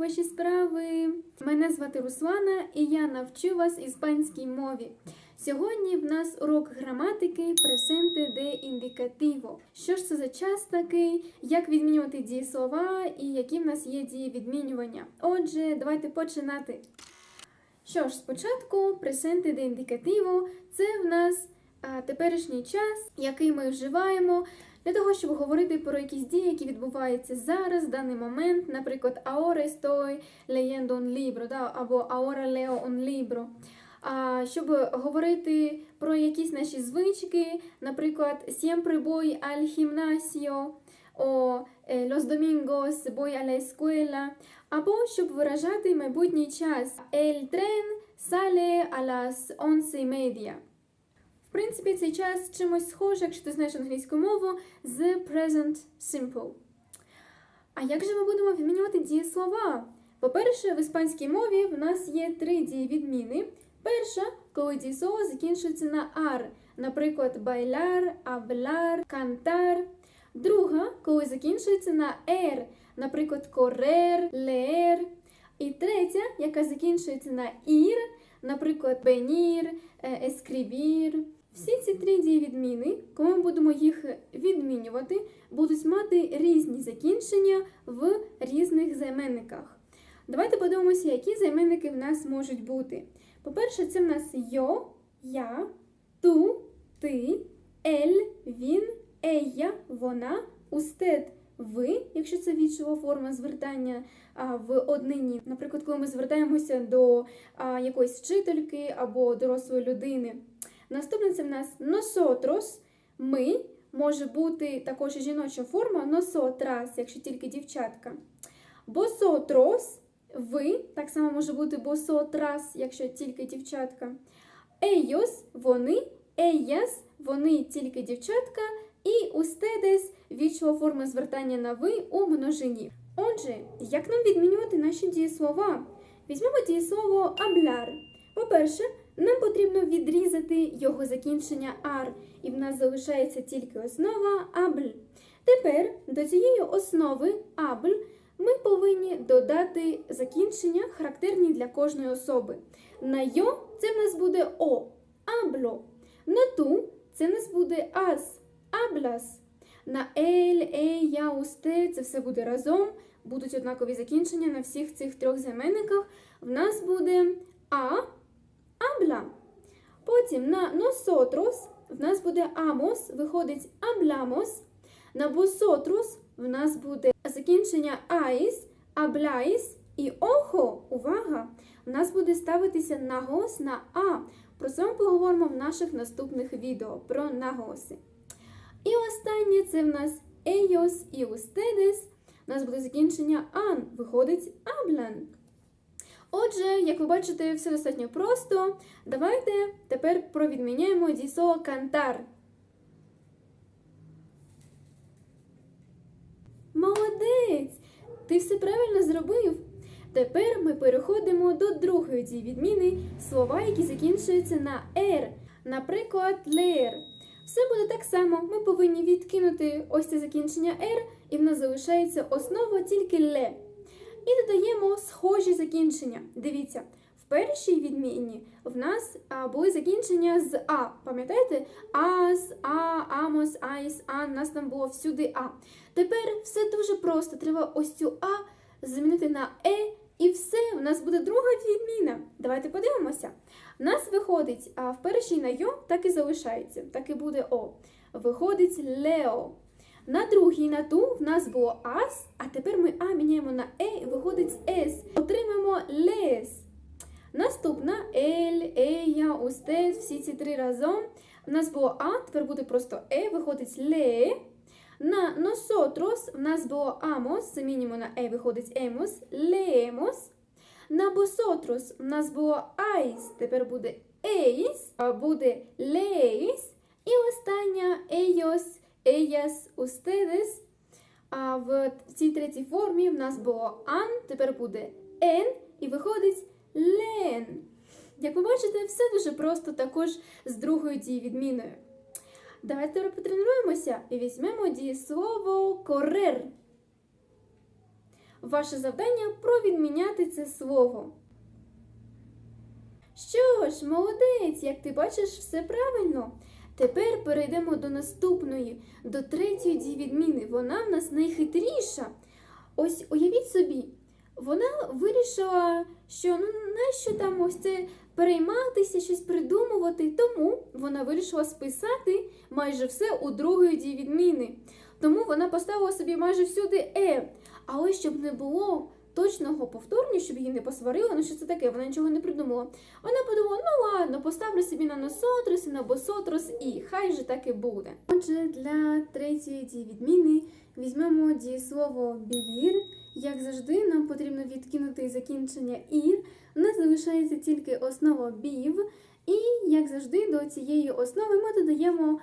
ваші справи? Мене звати Руслана і я навчу вас іспанській мові. Сьогодні в нас урок граматики presente de indicativo. Що ж це за час такий, як відмінювати дієслова і які в нас є дії відмінювання? Отже, давайте починати. Що ж, спочатку presente de indicativo – це в нас а, теперішній час, який ми вживаємо для того, щоб говорити про якісь дії, які відбуваються зараз, в даний момент, наприклад, ahora estoy leyendo un libro, да, або ahora leo un libro. А щоб говорити про якісь наші звички, наприклад, siempre voy al gimnasio, о е, los domingos voy a la escuela, або щоб виражати майбутній час. El tren sale a las once media. В принципі, цей час чимось схоже, якщо ти знаєш англійську мову, з present simple. А як же ми будемо відмінювати дієслова? По-перше, в іспанській мові в нас є три дієвідміни. Перша, коли дієслово закінчується на ар, наприклад, bailar, hablar, cantar. Друга, коли закінчується на ер, наприклад, correr, leer. І третя, яка закінчується на ір, наприклад, venir, е, escribir. Всі ці три дієвідміни, коли ми будемо їх відмінювати, будуть мати різні закінчення в різних займенниках. Давайте подивимося, які займенники в нас можуть бути. По-перше, це в нас йо, я, ту, ти, ель, він, ея, вона, устед, ви, якщо це вічова форма звертання а, в однині. Наприклад, коли ми звертаємося до а, якоїсь вчительки або дорослої людини. Наступне це в нас nosotros, ми, може бути також і жіноча форма nosotras, якщо тільки дівчатка. Vosotros, ви, так само може бути vosotras, якщо тільки дівчатка. Ellos, вони, ellas, вони тільки дівчатка. І ustedes – вічова форма звертання на ви у множині. Отже, як нам відмінювати наші дієслова? Візьмемо дієслово hablar. По-перше, нам потрібно відрізати його закінчення ар, і в нас залишається тільки основа абл. Тепер до цієї основи абл ми повинні додати закінчення, характерні для кожної особи. На йо це в нас буде о, абло. На ту це в нас буде ас, аблас. На ель, ей, я, усте це все буде разом. Будуть однакові закінчення на всіх цих трьох займенниках. В нас буде а, habla. Потім на nosotros в нас буде amos, виходить hablamos. На vosotros в нас буде закінчення ais, habláis і охо, увага, в нас буде ставитися наголос на а. Про це ми поговоримо в наших наступних відео про наголоси. І останнє це в нас ellos і ustedes. У нас буде закінчення ан, виходить hablan. Отже, як ви бачите, все достатньо просто. Давайте тепер провідміняємо дієслово кантар. Молодець! Ти все правильно зробив. Тепер ми переходимо до другої дієвідміни слова, які закінчуються на «р». Наприклад, «лер». Все буде так само. Ми повинні відкинути ось це закінчення «р», і в нас залишається основа тільки «ле». І додаємо схожі закінчення. Дивіться, в першій відміні в нас а, були закінчення з А. Пам'ятаєте? Ас, А, Амос, Айс, Ан. У нас там було всюди А. Тепер все дуже просто. Треба ось цю А замінити на Е, і все, у нас буде друга відміна. Давайте подивимося. У нас виходить, а в першій на Йо так і залишається, так і буде О. Виходить Лео. На другій на ту в нас було ас, а тепер ми А міняємо на Е і виходить С. Отримаємо лес. Наступна ель, ея, устед, всі ці три разом. У нас було А, тепер буде просто Е, виходить ле. На nosotros в нас було amos, замінюємо на Е, виходить емос, леемос. На vosotros в нас було айс, тепер буде ейс, буде лейс. І остання ellos, ellas, ustedes. А в цій третій формі в нас було ан, тепер буде ен, і виходить лен. Як ви бачите, все дуже просто також з другою дієвідміною. Давайте тепер потренуємося і візьмемо дієслово корер. ваше завдання провідміняти це слово. Що ж, молодець, як ти бачиш, все правильно. Тепер перейдемо до наступної, до третьої дієвідміни. Вона в нас найхитріша. Ось уявіть собі, вона вирішила, що ну нащо там ось це перейматися, щось придумувати. Тому вона вирішила списати майже все у другої дієвідміни. Тому вона поставила собі майже всюди е. Але щоб не було точного повторення, щоб її не посварили, ну що це таке, вона нічого не придумала. Вона подумала, ну ладно, поставлю собі на носотрос і на босотрос, і хай же так і буде. Отже, для третьої дієвідміни візьмемо дієслово білір. Як завжди, нам потрібно відкинути закінчення ір. У нас залишається тільки основа бів. І, як завжди, до цієї основи ми додаємо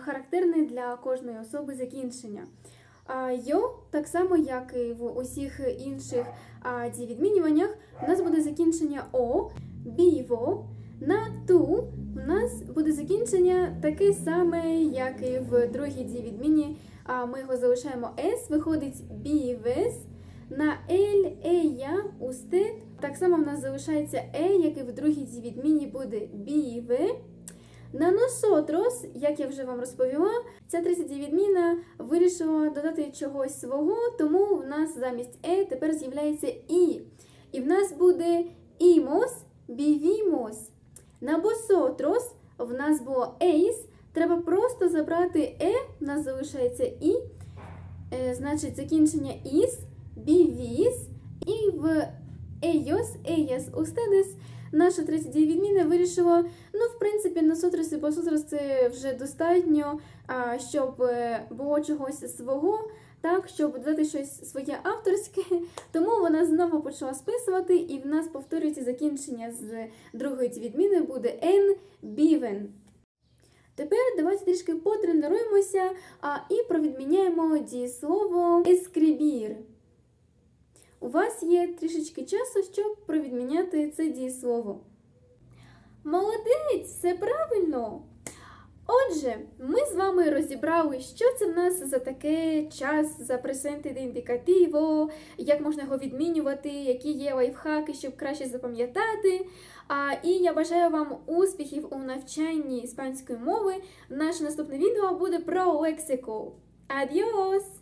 характерне для кожної особи закінчення. Йо, так само, як і в усіх інших а, дієвідмінюваннях, у нас буде закінчення о, біво. На ту у нас буде закінчення таке саме, як і в другій дієвідміні. А ми його залишаємо с, виходить бівес. На ель, ея, устет. Так само в нас залишається е, як і в другій дієвідміні буде біве. На носотрос, як я вже вам розповіла, ця 30 відміна вирішила додати чогось свого, тому в нас замість е тепер з'являється і. І в нас буде імос, бівімос. На босотрос в нас було ейс. Треба просто забрати е, в нас залишається і. Е, значить, закінчення іс, бівіс. І в ейос, еєс, устедес наша 32 відміна вирішила, ну, в принципі, на сотрос і босотрос це вже достатньо, щоб е, було чогось свого, так, щоб додати щось своє авторське. Тому вона знову почала списувати, і в нас повторюється закінчення з другої відміни буде en biven. Тепер давайте трішки потренуємося і провідміняємо дієслово ескрібір. У вас є трішечки часу, щоб провідміняти це дієслово. Молодець, все правильно. Отже, ми з вами розібрали, що це в нас за таке час за presente індикативо, як можна його відмінювати, які є лайфхаки, щоб краще запам'ятати. А, і я бажаю вам успіхів у навчанні іспанської мови. Наше наступне відео буде про лексику. Адіос!